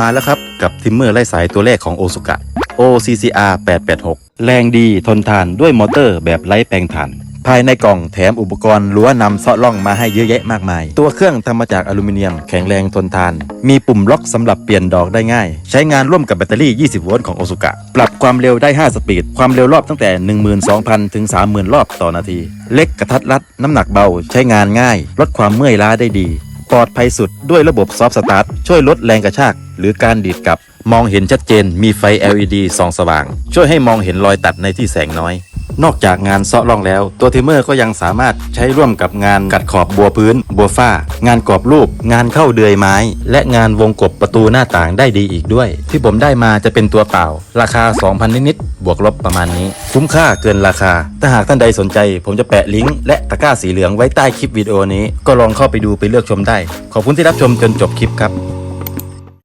มาแล้วครับ กับทิมเมอร์ไล่สายตัวแรกของโอซุกะ OCCR 886 แรงดีทนทานด้วยมอเตอร์แบบไร้แปลงถ่าน ภายในกล่องแถมอุปกรณ์รั้วนำเซาะล่องมาให้เยอะแยะมากมาย ตัวเครื่องทำมาจากอลูมิเนียมแข็งแรงทนทาน มีปุ่มล็อกสำหรับเปลี่ยนดอกได้ง่าย ใช้งานร่วมกับแบตเตอรี่ 20 โวลต์ของโอซุกะ ปรับความเร็วได้ 5 สปีด ความเร็วรอบตั้งแต่ 12,000 ถึง 30,000 รอบต่อนาที เล็กกระทัดรัด น้ำหนักเบา ใช้งานง่าย ลดความเมื่อยล้าได้ดี ปลอดภัยสุดด้วยระบบซอฟต์สตาร์ทช่วยลดแรงกระชาก หรือการดีดกลับ มองเห็นชัดเจนมีไฟ LED ส่องสว่าง ช่วยให้มองเห็นรอยตัดในที่แสงน้อย นอกจากงานเซาะร่องแล้ว ตัวเทมเมอร์ก็ยังสามารถใช้ร่วมกับงานกัดขอบบัวพื้น บัวฝ้า งานกรอบรูป งานเข้าเดือยไม้ และงานวงกบประตูหน้าต่างได้ดีอีกด้วย ที่ผมได้มาจะเป็นตัวเปล่า ราคา 2,000 นิดๆบวกลบประมาณนี้ คุ้มค่าเกินราคา ถ้าหากท่านใดสนใจ ผมจะแปะลิงก์และตะกร้าสีเหลืองไว้ใต้คลิปวิดีโอนี้ก็ลองเข้าไปดูไปเลือกชมได้ ขอบคุณที่รับชมจนจบคลิปครับ